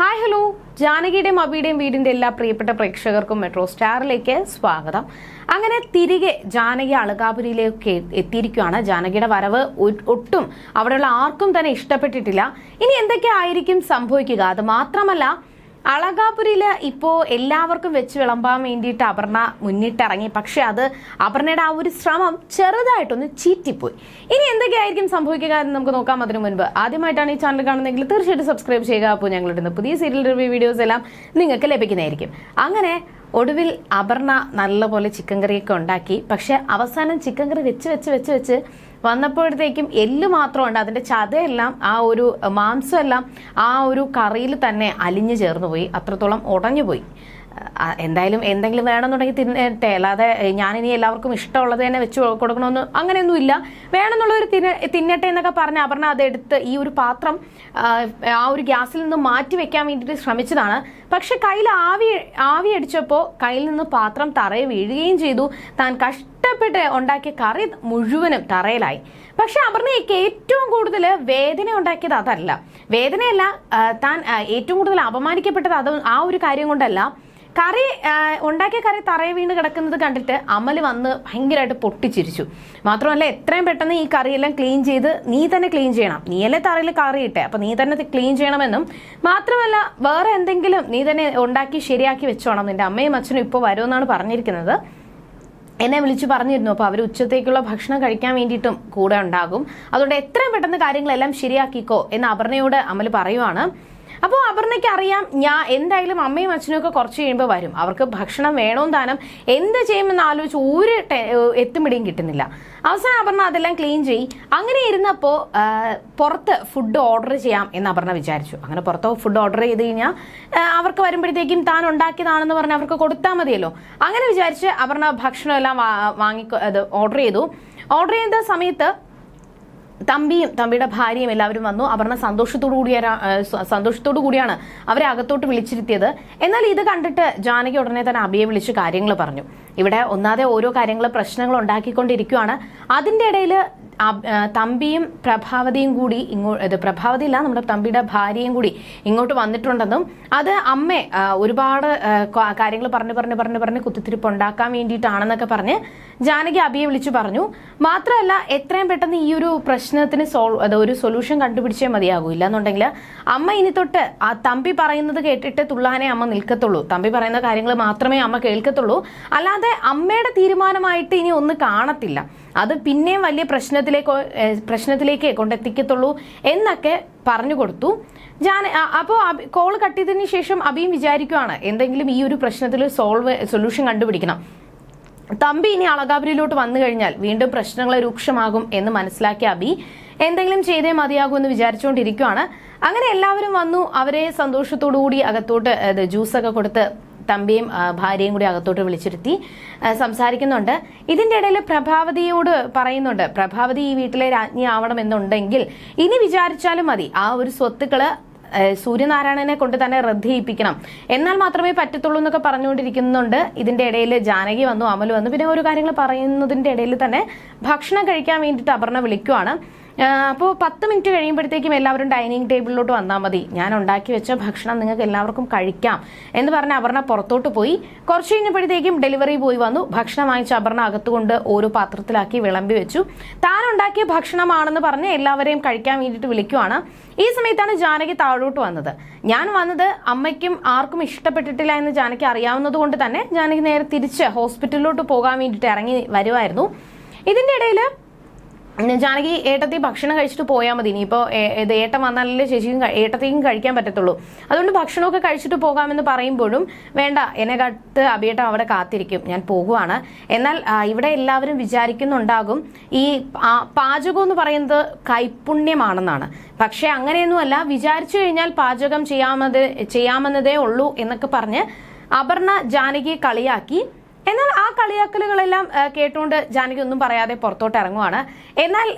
Hi hello ജാനകിയുടെയും അബിയുടെയും വീടിന്റെ എല്ലാ പ്രിയപ്പെട്ട പ്രേക്ഷകർക്കും മെട്രോ സ്റ്റാറിലേക്ക് സ്വാഗതം. അങ്ങനെ തിരികെ ജാനകി അളകാപുരിയിലേക്ക് എത്തിയിരിക്കുകയാണ്. ജാനകിയുടെ വരവ് ഒട്ടും അവിടെയുള്ള ആർക്കും തന്നെ ഇഷ്ടപ്പെട്ടിട്ടില്ല. ഇനി എന്തൊക്കെ ആയിരിക്കും സംഭവിക്കുക? അത് മാത്രമല്ല അളകാപുരിയിൽ ഇപ്പോൾ എല്ലാവർക്കും വെച്ച് വിളമ്പാൻ വേണ്ടിയിട്ട് അപർണ മുന്നിട്ടിറങ്ങി. പക്ഷെ അത് അപർണയുടെ ആ ഒരു ശ്രമം ചെറുതായിട്ടൊന്ന് ചീറ്റിപ്പോയി. ഇനി എന്തൊക്കെയായിരിക്കും സംഭവിക്കുക എന്ന് നമുക്ക് നോക്കാം അതിനു മുൻപ്. ആദ്യമായിട്ടാണ് ഈ ചാനൽ കാണുന്നതെങ്കിൽ തീർച്ചയായിട്ടും സബ്സ്ക്രൈബ് ചെയ്യുക. അപ്പോൾ ഞങ്ങളുടെ പുതിയ സീരിയൽ റിവ്യൂ വീഡിയോസ് എല്ലാം നിങ്ങൾക്ക് ലഭിക്കുന്നതായിരിക്കും. അങ്ങനെ ഒടുവിൽ അപർണ നല്ലപോലെ ചിക്കൻ കറിയൊക്കെ ഉണ്ടാക്കി. പക്ഷെ അവസാനം ചിക്കൻ കറി വെച്ച് വെച്ച് വെച്ച് വെച്ച് വന്നപ്പോഴത്തേക്കും എല്ല് മാത്രമുണ്ട്. അതിന്റെ ചതയെല്ലാം ആ ഒരു മാംസമെല്ലാം ആ ഒരു കറിയിൽ തന്നെ അലിഞ്ഞു ചേർന്ന് പോയി അത്രത്തോളം ഉടഞ്ഞു പോയി എന്തായാലും എന്തെങ്കിലും വേണമെന്നുണ്ടെങ്കിൽ തിന്നട്ടെ അല്ലാതെ ഞാനിനി എല്ലാവർക്കും ഇഷ്ടമുള്ളത് തന്നെ വെച്ച് കൊടുക്കണമെന്ന് അങ്ങനെയൊന്നും ഇല്ല. വേണമെന്നുള്ളൊരു തിന്ന തിന്നട്ടെ എന്നൊക്കെ പറഞ്ഞ അപർണ അതെടുത്ത് ഈ ഒരു പാത്രം ആ ഒരു ഗ്യാസിൽ നിന്ന് മാറ്റി വെക്കാൻ വേണ്ടിയിട്ട് ശ്രമിച്ചതാണ്. പക്ഷെ കയ്യിൽ ആവി ആവി അടിച്ചപ്പോൾ കയ്യിൽ നിന്ന് പാത്രം തറയെ വീഴുകയും ചെയ്തു. താൻ കഷ്ടപ്പെട്ട് ഉണ്ടാക്കിയ കറി മുഴുവനും തറയിലായി. പക്ഷെ അപർണയ്ക്ക് ഏറ്റവും കൂടുതൽ വേദന ഉണ്ടാക്കിയത് അതല്ല. വേദനയല്ല താൻ ഏറ്റവും കൂടുതൽ അപമാനിക്കപ്പെട്ടത് അത് ആ ഒരു കാര്യം കൊണ്ടല്ല. കറി ഉണ്ടാക്കിയ കറി തറയെ വീണ് കിടക്കുന്നത് കണ്ടിട്ട് അമൽ വന്ന് ഭയങ്കരമായിട്ട് പൊട്ടിച്ചിരിച്ചു. മാത്രമല്ല എത്രയും പെട്ടെന്ന് ഈ കറിയെല്ലാം ക്ലീൻ ചെയ്ത് നീ തന്നെ ക്ലീൻ ചെയ്യണം. നീയല്ലേ തറയിൽ കറി ഇട്ടെ. അപ്പൊ നീ തന്നെ ക്ലീൻ ചെയ്യണമെന്നും. മാത്രമല്ല വേറെ എന്തെങ്കിലും നീ തന്നെ ഉണ്ടാക്കി ശരിയാക്കി വെച്ചോണം. നിന്റെ അമ്മയും അച്ഛനും ഇപ്പോൾ വരുമെന്നാണ് പറഞ്ഞിരിക്കുന്നത്. എന്നെ വിളിച്ചു പറഞ്ഞിരുന്നു. അപ്പോൾ അവർ ഉച്ചത്തേക്കുള്ള ഭക്ഷണം കഴിക്കാൻ വേണ്ടിയിട്ടും കൂടെ ഉണ്ടാകും. അതുകൊണ്ട് എത്രയും പെട്ടെന്ന് കാര്യങ്ങളെല്ലാം ശരിയാക്കിക്കോ എന്ന് അപർണയോട് അമൽ പറയുവാണ്. അപ്പോൾ അപർണയ്ക്ക് അറിയാം ഞാൻ എന്തായാലും അമ്മയും അച്ഛനും ഒക്കെ കുറച്ച് കഴിയുമ്പോൾ വരും. അവർക്ക് ഭക്ഷണം വേണോ താനും എന്ത് ചെയ്യുമെന്ന് ആലോചിച്ച് ഒരു എത്തുമിടിയും കിട്ടുന്നില്ല. അവസാനം അപർണ അതെല്ലാം ക്ലീൻ ചെയ്യും അങ്ങനെ ഇരുന്നപ്പോൾ പുറത്ത് ഫുഡ് ഓർഡർ ചെയ്യാം എന്ന് അപർണ വിചാരിച്ചു. അങ്ങനെ പുറത്ത് ഫുഡ് ഓർഡർ ചെയ്ത് കഴിഞ്ഞാൽ അവർക്ക് വരുമ്പോഴത്തേക്കും താൻ ഉണ്ടാക്കിയതാണെന്ന് പറഞ്ഞ് അവർക്ക് കൊടുത്താൽ മതിയല്ലോ. അങ്ങനെ വിചാരിച്ച് അപർണ ഭക്ഷണം എല്ലാം വാങ്ങി അത് ഓർഡർ ചെയ്തു. ഓർഡർ ചെയ്യുന്ന സമയത്ത് തമ്പിയും തമ്പിയുടെ ഭാര്യയും എല്ലാവരും വന്നു. അപർണ സന്തോഷത്തോടു കൂടിയ സന്തോഷത്തോടു കൂടിയാണ് അവരെ അകത്തോട്ട് വിളിച്ചിരുത്തിയത്. എന്നാൽ ഇത് കണ്ടിട്ട് ജാനകി ഉടനെ തന്നെ അബിയെ വിളിച്ച് കാര്യങ്ങൾ പറഞ്ഞു. ഇവിടെ ഒന്നാതെ ഓരോ കാര്യങ്ങൾ പ്രശ്നങ്ങൾ ഉണ്ടാക്കിക്കൊണ്ടിരിക്കുകയാണ് അതിന്റെ ഇടയിൽ തമ്പിയും പ്രഭാവതിയും കൂടി ഇങ്ങോട്ട് ഇത് പ്രഭാവതി ഇല്ല നമ്മുടെ തമ്പിയുടെ ഭാര്യയും കൂടി ഇങ്ങോട്ട് വന്നിട്ടുണ്ടെന്നും അത് അമ്മ ഒരുപാട് കാര്യങ്ങൾ പറഞ്ഞു പറഞ്ഞു പറഞ്ഞു പറഞ്ഞ് കുത്തിത്തിരിപ്പ് ഉണ്ടാക്കാൻ വേണ്ടിയിട്ടാണെന്നൊക്കെ പറഞ്ഞ് ജാനകി അബിയെ വിളിച്ചു പറഞ്ഞു. മാത്രമല്ല എത്രയും പെട്ടെന്ന് ഈ ഒരു പ്രശ്നത്തിന് സോൾവ് അത് ഒരു സൊല്യൂഷൻ കണ്ടുപിടിച്ചേ മതിയാകൂ. ഇല്ലാന്നുണ്ടെങ്കിൽ അമ്മ ഇനി തൊട്ട് ആ തമ്പി പറയുന്നത് കേട്ടിട്ട് തുള്ളാനെ അമ്മ നിൽക്കത്തുള്ളൂ. തമ്പി പറയുന്ന കാര്യങ്ങൾ മാത്രമേ അമ്മ കേൾക്കത്തുള്ളൂ. അല്ലാതെ അമ്മയുടെ തീരുമാനമായിട്ട് ഇനി ഒന്ന് കാണത്തില്ല. അത് പിന്നെയും വലിയ പ്രശ്നത്തിലേക്ക് പ്രശ്നത്തിലേക്കേ കൊണ്ടെത്തിക്കത്തുള്ളൂ എന്നൊക്കെ പറഞ്ഞു കൊടുത്തു. ഞാൻ അപ്പോൾ കോൾ കട്ട് ചെയ്തതിന് ശേഷം അബിയും വിചാരിക്കുവാണ് എന്തെങ്കിലും ഈ ഒരു പ്രശ്നത്തിൽ സോൾവ് സൊല്യൂഷൻ കണ്ടുപിടിക്കണം. തമ്പി ഇനി അളകാപുരിയിലോട്ട് വന്നു കഴിഞ്ഞാൽ വീണ്ടും പ്രശ്നങ്ങൾ രൂക്ഷമാകും എന്ന് മനസ്സിലാക്കിയ അബി എന്തെങ്കിലും ചെയ്തേ മതിയാകൂ എന്ന് വിചാരിച്ചുകൊണ്ടിരിക്കുകയാണ് അങ്ങനെ എല്ലാവരും വന്നു അവരെ സന്തോഷത്തോടു കൂടി അകത്തോട്ട് ജ്യൂസൊക്കെ കൊടുത്ത് തമ്പിയും ഭാര്യയും കൂടി അകത്തോട്ട് വിളിച്ചിരുത്തി സംസാരിക്കുന്നുണ്ട്. ഇതിന്റെ ഇടയിൽ പ്രഭാവതിയോട് പറയുന്നുണ്ട് പ്രഭാവതി ഈ വീട്ടിലെ രാജ്ഞി ആവണം എന്നുണ്ടെങ്കിൽ ഇനി വിചാരിച്ചാലും മതി. ആ ഒരു സ്വത്തുക്കൾ സൂര്യനാരായണനെ കൊണ്ട് തന്നെ റദ്ദ് എന്നാൽ മാത്രമേ പറ്റത്തുള്ളൂ എന്നൊക്കെ പറഞ്ഞുകൊണ്ടിരിക്കുന്നുണ്ട്. ഇതിന്റെ ഇടയിൽ ജാനകി വന്നു അമൽ വന്നു. പിന്നെ ഓരോ കാര്യങ്ങൾ പറയുന്നതിന്റെ ഇടയിൽ തന്നെ ഭക്ഷണം കഴിക്കാൻ വേണ്ടിയിട്ട് അപർണ വിളിക്കുവാണ്. അപ്പോൾ പത്ത് മിനിറ്റ് കഴിയുമ്പോഴത്തേക്കും എല്ലാവരും ഡൈനിങ് ടേബിളിലോട്ട് വന്നാൽ മതി. ഞാൻ ഉണ്ടാക്കി വെച്ച ഭക്ഷണം നിങ്ങൾക്ക് എല്ലാവർക്കും കഴിക്കാം എന്ന് പറഞ്ഞ് അപർണ പുറത്തോട്ട് പോയി. കുറച്ച് കഴിഞ്ഞപ്പോഴത്തേക്കും ഡെലിവറി പോയി വന്നു. ഭക്ഷണം വാങ്ങിച്ച അപർണ അകത്തുകൊണ്ട് ഓരോ പാത്രത്തിലാക്കി വിളമ്പി വെച്ചു. താൻ ഉണ്ടാക്കിയ ഭക്ഷണമാണെന്ന് പറഞ്ഞ് എല്ലാവരെയും കഴിക്കാൻ വേണ്ടിയിട്ട് വിളിക്കുവാണ്. ഈ സമയത്താണ് ജാനകി താഴോട്ട് വന്നത്. ഞാൻ വന്നത് അമ്മയ്ക്കും ആർക്കും ഇഷ്ടപ്പെട്ടിട്ടില്ല എന്ന് ജാനകി അറിയാവുന്നതുകൊണ്ട് തന്നെ ജാനകി നേരെ തിരിച്ച് ഹോസ്പിറ്റലിലോട്ട് പോകാൻ വേണ്ടിയിട്ട് ഇറങ്ങി വരുമായിരുന്നു ഇതിന്റെ ഇടയിൽ ജാനകി ഏട്ടത്തി ഭക്ഷണം കഴിച്ചിട്ട് പോയാൽ മതി. ഇനിയിപ്പോൾ ഇത് ഏട്ടൻ വന്നാലല്ലേ ചേച്ചിക്കും ഏട്ടത്തേക്കും കഴിക്കാൻ പറ്റത്തുള്ളൂ. അതുകൊണ്ട് ഭക്ഷണമൊക്കെ കഴിച്ചിട്ട് പോകാമെന്ന് പറയുമ്പോഴും വേണ്ട എന്നെ കത്ത് അഭിയേട്ടൻ അവിടെ കാത്തിരിക്കും. ഞാൻ പോകുവാണ്. എന്നാൽ ഇവിടെ എല്ലാവരും വിചാരിക്കുന്നുണ്ടാകും ഈ പാചകം എന്ന് പറയുന്നത് കൈപുണ്യമാണെന്നാണ്. പക്ഷെ അങ്ങനെയൊന്നുമല്ല വിചാരിച്ചു കഴിഞ്ഞാൽ പാചകം ചെയ്യാമത് ചെയ്യാമെന്നതേ ഉള്ളൂ എന്നൊക്കെ പറഞ്ഞ് അപർണ ജാനകിയെ കളിയാക്കി എന്നാൽ ആ കളിയാക്കലുകളെല്ലാം കേട്ടുകൊണ്ട് ജാനകി ഒന്നും പറയാതെ പുറത്തോട്ട് ഇറങ്ങുവാണ്. എന്നാൽ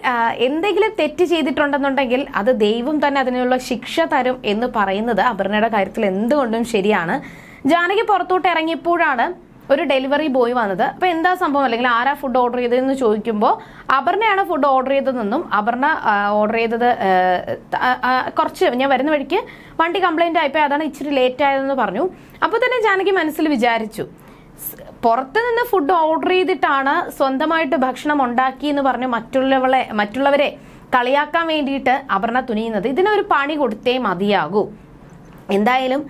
എന്തെങ്കിലും തെറ്റ് ചെയ്തിട്ടുണ്ടെന്നുണ്ടെങ്കിൽ അത് ദൈവം തന്നെ അതിനുള്ള ശിക്ഷ തരും എന്ന് പറയുന്നത് അപർണയുടെ കാര്യത്തിൽ എന്തുകൊണ്ടും ശരിയാണ്. ജാനകി പുറത്തോട്ട് ഇറങ്ങിയപ്പോഴാണ് ഒരു ഡെലിവറി ബോയ് വന്നത്. അപ്പൊ എന്താ സംഭവം? അല്ലെങ്കിൽ ആരാ ഫുഡ് ഓർഡർ ചെയ്തതെന്ന് ചോദിക്കുമ്പോൾ അപർണയാണ് ഫുഡ് ഓർഡർ ചെയ്തതെന്നും അപർണ ഓർഡർ ചെയ്തത് കുറച്ച് ഞാൻ വരുന്ന വഴിക്ക് വണ്ടി കംപ്ലൈന്റ് ആയപ്പോൾ അതാണ് ഇച്ചിരി ലേറ്റ് ആയതെന്ന് പറഞ്ഞു. അപ്പോൾ തന്നെ ജാനകി മനസ്സിൽ വിചാരിച്ചു സ് പുറത്ത് നിന്ന് ഫുഡ് ഓർഡർ ചെയ്തിട്ടാണ് സ്വന്തമായിട്ട് ഭക്ഷണം ഉണ്ടാക്കി എന്ന് പറഞ്ഞ് മറ്റുള്ളവളെ മറ്റുള്ളവരെ കളിയാക്കാൻ വേണ്ടിയിട്ട് അപർണ തുനിയുന്നത്. ഇതിനൊരു പണി കൊടുത്തേ മതിയാകൂ. എന്തായാലും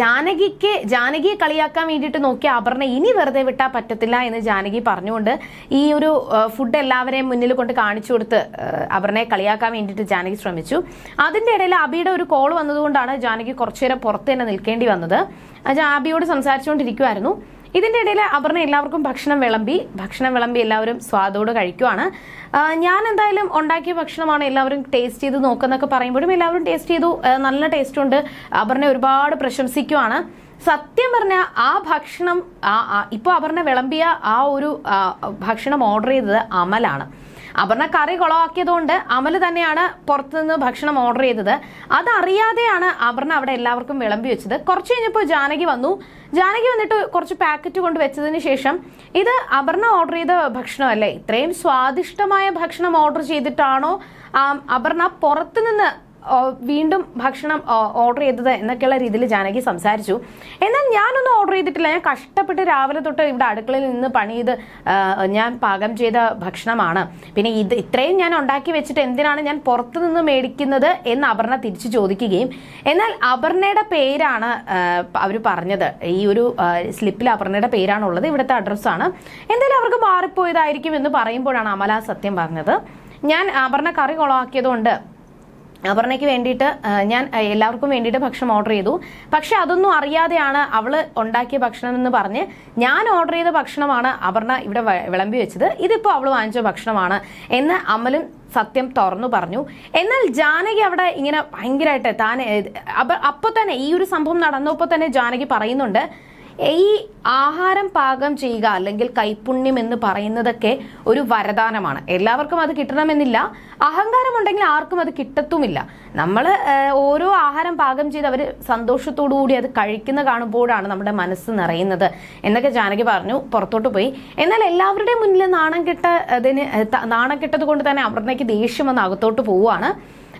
ജാനകിക്ക് ജാനകിയെ കളിയാക്കാൻ വേണ്ടിയിട്ട് നോക്കിയ അപർണ ഇനി വെറുതെ വിട്ടാൽ പറ്റത്തില്ല എന്ന് ജാനകി പറഞ്ഞുകൊണ്ട് ഈ ഒരു ഫുഡ് എല്ലാവരെയും മുന്നിൽ കൊണ്ട് കാണിച്ചു കൊടുത്ത് അപർണയെ കളിയാക്കാൻ വേണ്ടിയിട്ട് ജാനകി ശ്രമിച്ചു. അതിന്റെ ഇടയിൽ അബിയുടെ ഒരു കോൾ വന്നതുകൊണ്ടാണ് ജാനകി കുറച്ചുനേരം പുറത്ത് തന്നെ നിൽക്കേണ്ടി വന്നത്. അബിയോട് സംസാരിച്ചുകൊണ്ടിരിക്കുമായിരുന്നു ഇതിന്റെ ഇടയിൽ അപർണ എല്ലാവർക്കും ഭക്ഷണം വിളമ്പി ഭക്ഷണം വിളമ്പി എല്ലാവരും സ്വാദോട് കഴിക്കുവാണ്. ഞാൻ എന്തായാലും ഉണ്ടാക്കിയ ഭക്ഷണമാണ് എല്ലാവരും ടേസ്റ്റ് ചെയ്ത് നോക്കുന്നൊക്കെ പറയുമ്പോഴും എല്ലാവരും ടേസ്റ്റ് ചെയ്തു. നല്ല ടേസ്റ്റ് ഉണ്ട്. അപർണ ഒരുപാട് പ്രശംസിക്കുവാണ്. സത്യം പറഞ്ഞ ആ ഭക്ഷണം ഇപ്പോൾ അപർണ വിളമ്പിയ ആ ഒരു ഭക്ഷണം ഓർഡർ ചെയ്തത് അമലാണ്. അപർണ കറി കുളമാക്കിയതുകൊണ്ട് അമൽ തന്നെയാണ് പുറത്തുനിന്ന് ഭക്ഷണം ഓർഡർ ചെയ്തത്. അതറിയാതെയാണ് അപർണ അവിടെ എല്ലാവർക്കും വിളമ്പി വെച്ചത്. കുറച്ച് കഴിഞ്ഞപ്പോൾ ജാനകി വന്നു. ജാനകി വന്നിട്ട് കുറച്ച് പാക്കറ്റ് കൊണ്ട് വെച്ചതിന് ശേഷം ഇത് അപർണ ഓർഡർ ചെയ്ത ഭക്ഷണമല്ലേ? ഇത്രയും സ്വാദിഷ്ടമായ ഭക്ഷണം ഓർഡർ ചെയ്തിട്ടാണോ അപർണ പുറത്തുനിന്ന് വീണ്ടും ഭക്ഷണം ഓർഡർ ചെയ്തത് എന്നൊക്കെയുള്ള രീതിയിൽ ജാനകി സംസാരിച്ചു. എന്നാൽ ഞാനൊന്നും ഓർഡർ ചെയ്തിട്ടില്ല. ഞാൻ കഷ്ടപ്പെട്ട് രാവിലെ തൊട്ട് ഇവിടെ അടുക്കളയിൽ നിന്ന് പണി ചെയ്ത് ഞാൻ പാകം ചെയ്ത ഭക്ഷണമാണ്. പിന്നെ ഇത് ഇത്രയും ഞാൻ ഉണ്ടാക്കി വെച്ചിട്ട് എന്തിനാണ് ഞാൻ പുറത്തു നിന്ന് മേടിക്കുന്നത് എന്ന് അപർണ തിരിച്ചു ചോദിക്കുകയും എന്നാൽ അപർണയുടെ പേരാണ് അവർ പറഞ്ഞത്. ഈ ഒരു സ്ലിപ്പിൽ അപർണയുടെ പേരാണുള്ളത്. ഇവിടുത്തെ അഡ്രസ്സാണ് എന്തായാലും അവർക്ക് മാറിപ്പോയതായിരിക്കും എന്ന് പറയുമ്പോഴാണ് അമല സത്യം പറഞ്ഞത്. ഞാൻ അപർണ കറി കുളമാക്കിയതുകൊണ്ട് അപർണയ്ക്ക് വേണ്ടിയിട്ട് ഞാൻ എല്ലാവർക്കും വേണ്ടിയിട്ട് ഭക്ഷണം ഓർഡർ ചെയ്തു. പക്ഷെ അതൊന്നും അറിയാതെയാണ് അവൾ ഉണ്ടാക്കിയ ഭക്ഷണം എന്ന് പറഞ്ഞ് ഞാൻ ഓർഡർ ചെയ്ത ഭക്ഷണമാണ് അപർണ ഇവിടെ വിളമ്പി വെച്ചത്. ഇതിപ്പോൾ അവൾ വാങ്ങിച്ച ഭക്ഷണമാണ് എന്ന് അമലും സത്യം തുറന്നു പറഞ്ഞു. എന്നാൽ ജാനകി അവിടെ ഇങ്ങനെ ഭയങ്കരമായിട്ട് താൻ അപ്പോൾ തന്നെ ഈ ഒരു സംഭവം നടന്നപ്പോൾ തന്നെ ജാനകി പറയുന്നുണ്ട് ഈ ആഹാരം പാകം ചെയ്യുക അല്ലെങ്കിൽ കൈപുണ്യം എന്ന് പറയുന്നതൊക്കെ ഒരു വരദാനമാണ്. എല്ലാവർക്കും അത് കിട്ടണമെന്നില്ല. അഹങ്കാരം ഉണ്ടെങ്കിൽ ആർക്കും അത് കിട്ടത്തുമില്ല. നമ്മൾ ഓരോ ആഹാരം പാകം ചെയ്ത് അവർ കൂടി അത് കഴിക്കുന്ന കാണുമ്പോഴാണ് നമ്മുടെ മനസ്സ് നിറയുന്നത് എന്നൊക്കെ ജാനകി പറഞ്ഞു പുറത്തോട്ട് പോയി. എന്നാൽ എല്ലാവരുടെയും മുന്നിൽ നാണം കെട്ട അതിന് നാണം കെട്ടത് കൊണ്ട് തന്നെ അപർണയ്ക്ക് ദേഷ്യം വന്ന് അകത്തോട്ട് പോവുകയാണ്.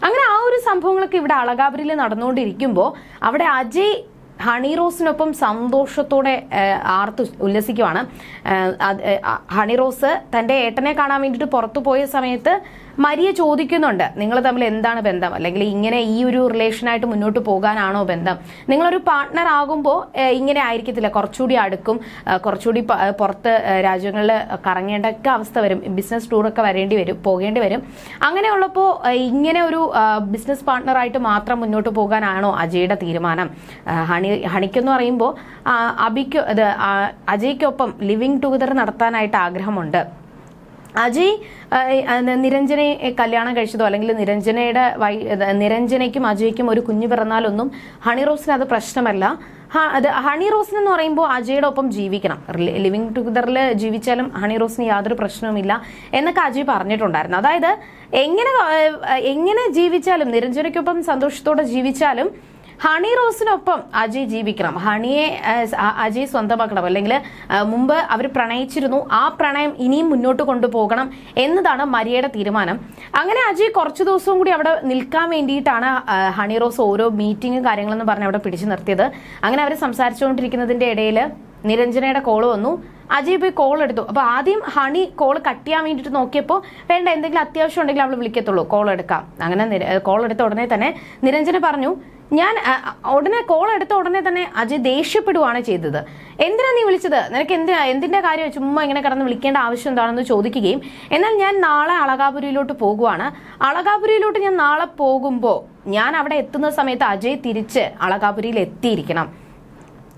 അങ്ങനെ ആ ഒരു സംഭവങ്ങളൊക്കെ ഇവിടെ അളകാപുരിയിൽ നടന്നുകൊണ്ടിരിക്കുമ്പോൾ അവിടെ അജയ് ഹണി റോസിനൊപ്പം സന്തോഷത്തോടെ ആർത്ത് ഉല്ലസിക്കുവാണ്. ഹണി റോസ് തന്റെ ഏട്ടനെ കാണാൻ വേണ്ടിയിട്ട് പുറത്തു പോയ സമയത്ത് മരിയ ചോദിക്കുന്നുണ്ട് നിങ്ങൾ തമ്മിൽ എന്താണ് ബന്ധം? അല്ലെങ്കിൽ ഇങ്ങനെ ഈ ഒരു റിലേഷനായിട്ട് മുന്നോട്ട് പോകാനാണോ ബന്ധം? നിങ്ങളൊരു പാർട്ട്ണർ ആകുമ്പോൾ ഇങ്ങനെ ആയിരിക്കത്തില്ല. കുറച്ചുകൂടി അടുക്കും കുറച്ചുകൂടി പുറത്ത് രാജ്യങ്ങളിൽ കറങ്ങേണ്ട ഒക്കെ അവസ്ഥ വരും. ബിസിനസ് ടൂറൊക്കെ വരേണ്ടി വരും പോകേണ്ടി വരും. അങ്ങനെയുള്ളപ്പോൾ ഇങ്ങനെ ഒരു ബിസിനസ് പാർട്ട്ണറായിട്ട് മാത്രം മുന്നോട്ട് പോകാനാണോ അജയുടെ തീരുമാനം? ഹണി ഹണിക്കെന്ന് പറയുമ്പോൾ അബിക്ക് അത് അജയ്ക്കൊപ്പം ലിവിങ് ടുഗദർ നടത്താനായിട്ട് ആഗ്രഹമുണ്ട്. അജയ് നിരഞ്ജനെ കല്യാണം കഴിച്ചതോ അല്ലെങ്കിൽ നിരഞ്ജനയുടെ നിരഞ്ജനയ്ക്കും അജയ്ക്കും ഒരു കുഞ്ഞു പിറന്നാലൊന്നും ഹണി റോസിന് അത് പ്രശ്നമല്ല. അത് ഹണി റോസിന് എന്ന് പറയുമ്പോൾ അജയുടെ ഒപ്പം ജീവിക്കണം. ലിവിങ് ടുഗദറിൽ ജീവിച്ചാലും ഹണി റോസിന് യാതൊരു പ്രശ്നവുമില്ല എന്നൊക്കെ അജയ് പറഞ്ഞിട്ടുണ്ടായിരുന്നു. അതായത് എങ്ങനെ എങ്ങനെ ജീവിച്ചാലും നിരഞ്ജനയ്ക്കൊപ്പം സന്തോഷത്തോടെ ജീവിച്ചാലും ഹണി റോസിനൊപ്പം അജയ് ജീവിക്കണം. ഹണിയെ അജയ് സ്വന്തമാക്കണം. അല്ലെങ്കിൽ മുമ്പ് അവർ പ്രണയിച്ചിരുന്നു. ആ പ്രണയം ഇനിയും മുന്നോട്ട് കൊണ്ടുപോകണം എന്നതാണ് മരിയയുടെ തീരുമാനം. അങ്ങനെ അജയ് കുറച്ച് ദിവസവും കൂടി അവിടെ നിൽക്കാൻ വേണ്ടിയിട്ടാണ് ഹണി റോസ് ഓരോ മീറ്റിംഗും കാര്യങ്ങളെന്ന് പറഞ്ഞ് അവിടെ പിടിച്ചു നിർത്തിയത്. അങ്ങനെ അവർ സംസാരിച്ചുകൊണ്ടിരിക്കുന്നതിന്റെ ഇടയിൽ നിരഞ്ജനയുടെ കോൾ വന്നു. അജയ് പോയി കോൾ എടുത്തു. അപ്പൊ ആദ്യം ഹണി കോൾ കട്ട് ചെയ്യാൻ വേണ്ടിയിട്ട് നോക്കിയപ്പോൾ വേണ്ട എന്തെങ്കിലും അത്യാവശ്യം ഉണ്ടെങ്കിൽ അവൾ വിളിക്കത്തുള്ളൂ. കോൾ എടുക്കാം. അങ്ങനെ കോൾ എടുത്ത ഉടനെ തന്നെ നിരഞ്ജന പറഞ്ഞു ഞാൻ ഉടനെ കോൾ എടുത്ത ഉടനെ തന്നെ അജയ് ദേഷ്യപ്പെടുവാണ് ചെയ്തത്. എന്തിനാ നീ വിളിച്ചത്? നിനക്ക് എന്തിനാ എന്തിന്റെ കാര്യം ചുമ്മാ ഇങ്ങനെ കിടന്ന് വിളിക്കേണ്ട ആവശ്യം എന്താണെന്ന് ചോദിക്കുകയും എന്നാൽ ഞാൻ നാളെ അളകാപുരിയിലോട്ട് പോകുവാണ്. അളകാപുരിയിലോട്ട് ഞാൻ നാളെ പോകുമ്പോൾ ഞാൻ അവിടെ എത്തുന്ന സമയത്ത് അജയ് തിരിച്ച് അളകാപുരിയിൽ എത്തിയിരിക്കണം.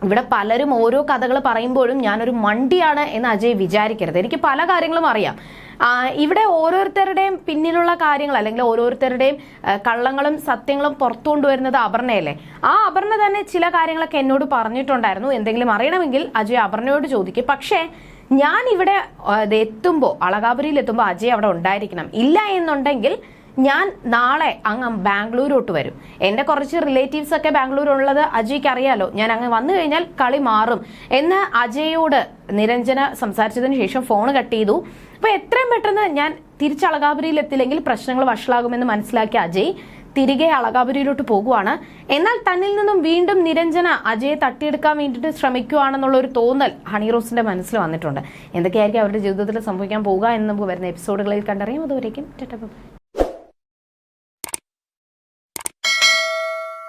ഇവിടെ പലരും ഓരോ കഥകൾ പറയുമ്പോഴും ഞാനൊരു മണ്ടിയാണ് എന്ന് അജയ് വിചാരിക്കരുത്. എനിക്ക് പല കാര്യങ്ങളും അറിയാം. ഇവിടെ ഓരോരുത്തരുടെയും പിന്നിലുള്ള കാര്യങ്ങൾ അല്ലെങ്കിൽ ഓരോരുത്തരുടെയും കള്ളങ്ങളും സത്യങ്ങളും പുറത്തു കൊണ്ടുവരുന്നത് അപർണയല്ലേ? ആ അപർണ തന്നെ ചില കാര്യങ്ങളൊക്കെ എന്നോട് പറഞ്ഞിട്ടുണ്ടായിരുന്നു. എന്തെങ്കിലും അറിയണമെങ്കിൽ അജയ് അപർണയോട് ചോദിക്കും. പക്ഷേ ഞാൻ ഇവിടെ എത്തുമ്പോൾ അളകാപുരിയിൽ എത്തുമ്പോൾ അജയ് അവിടെ ഉണ്ടായിരിക്കണം. ഇല്ല എന്നുണ്ടെങ്കിൽ ഞാൻ നാളെ അങ്ങ് ബാംഗ്ലൂരോട്ട് വരും. എന്റെ കുറച്ച് റിലേറ്റീവ്സ് ഒക്കെ ബാംഗ്ലൂർ ഉള്ളത് അജയ്ക്ക് അറിയാലോ. ഞാൻ അങ്ങ് വന്നു കഴിഞ്ഞാൽ കളി മാറും. എന്ന് അജയോട് നിരഞ്ജന സംസാരിച്ചതിന് ശേഷം ഫോൺ കട്ട് ചെയ്തു. അപ്പൊ എത്രയും പെട്ടെന്ന് ഞാൻ തിരിച്ച് അളകാപുരിയിൽ എത്തില്ലെങ്കിൽ പ്രശ്നങ്ങൾ വഷളാകുമെന്ന് മനസ്സിലാക്കിയ അജയ് തിരികെ അളകാപുരിയിലോട്ട് പോകുവാണ്. എന്നാൽ തന്നിൽ നിന്നും വീണ്ടും നിരഞ്ജന അജയെ തട്ടിയെടുക്കാൻ വേണ്ടിയിട്ട് ശ്രമിക്കുകയാണെന്നുള്ള ഒരു തോന്നൽ ഹണി റോസിന്റെ മനസ്സിൽ വന്നിട്ടുണ്ട്. എന്തൊക്കെയായിരിക്കും അവരുടെ ജീവിതത്തിൽ സംഭവിക്കാൻ പോകുക എന്ന് നമുക്ക് വരുന്ന എപ്പിസോഡുകളിൽ കണ്ടറിയാം. അതുവരേക്കും ബൈ.